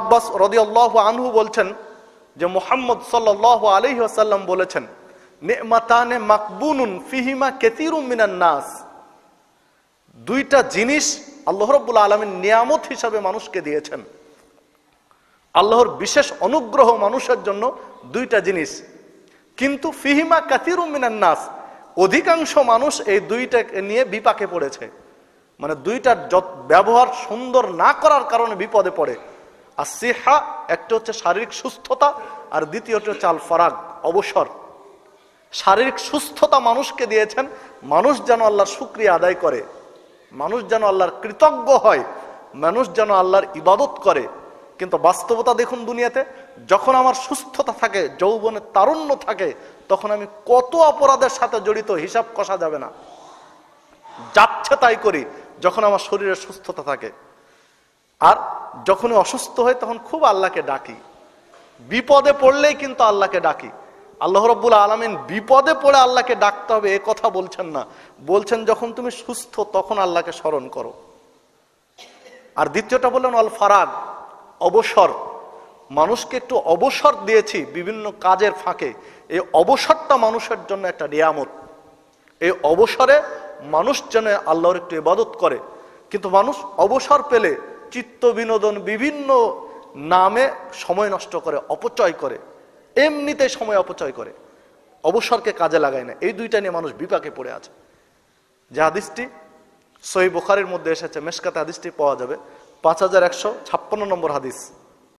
আব্বাস রদিয়াল্লাহ আনহু বলছেন যে মোহাম্মদ সাল্লাহ আলহি আসাল্লাম বলেছেন, নেমাতানে মাকবুনুন ফিহিমা নাস। দুইটা জিনিস আল্লাহ রব্বুল আলমীর নিয়ামত হিসাবে মানুষকে দিয়েছেন। আল্লাহর বিশেষ অনুগ্রহ মানুষের জন্য দুইটা জিনিস। কিন্তু ফিহিমা কাতিরুম মিনান নাস, অধিকাংশ মানুষ এই দুইটাকে নিয়ে বিপাকে পড়েছে। মানে দুইটার ব্যবহার সুন্দর না করার কারণে বিপদে পড়ে। আর সিহা একটা হচ্ছে শারীরিক সুস্থতা, আর দ্বিতীয়টি হচ্ছে আল ফরাগ অবসর। শারীরিক সুস্থতা মানুষকে দিয়েছেন, মানুষ যেন আল্লাহর শুক্রিয়া আদায় করে, মানুষ যেন আল্লাহর কৃতজ্ঞ হয়, মানুষ যেন আল্লাহর ইবাদত করে। কিন্তু বাস্তবতা দেখুন দুনিয়াতে, যখন আমার সুস্থতা থাকে, যৌবনের তারুণ্য থাকে, তখন আমি কত অপরাধের সাথে জড়িত, হিসাব কষা যাবে না। যাচ্ছে তাই করি, যখন আমার শরীরের সুস্থতা থাকে। আর যখনই অসুস্থ হয় তখন খুব আল্লাহকে ডাকি। বিপদে পড়লেই কিন্তু আল্লাহকে ডাকি। আল্লাহ রব্বুল আলমিন বিপদে পড়ে আল্লাহকে ডাকতে হবে, এ কথা বলছেন না। বলছেন, যখন তুমি সুস্থ, তখন আল্লাহকে স্মরণ করো। আর দ্বিতীয়টা বললেন অল ফারাগ, অবসর। মানুষকে একটু অবসর দিয়েছি বিভিন্ন কাজের ফাঁকে। এই অবসরটা মানুষের জন্য একটা নিয়ামত। এই অবসরে মানুষ যেন আল্লাহর একটু ইবাদত করে। কিন্তু মানুষ অবসর পেলে চিত্ত বিনোদন বিভিন্ন নামে সময় নষ্ট করে, অপচয় করে, এমনিতে সময় অপচয় করে, অবসরকে কাজে লাগায় না। এই দুইটা নিয়ে মানুষ বিপাকে পড়ে আছে। যে হাদিসটি সই বোখারের মধ্যে এসেছে, মেশকাতে হাদিসটি পাওয়া যাবে। পাঁচ হাজার একশো ছাপ্পান্ন নম্বর হাদিস।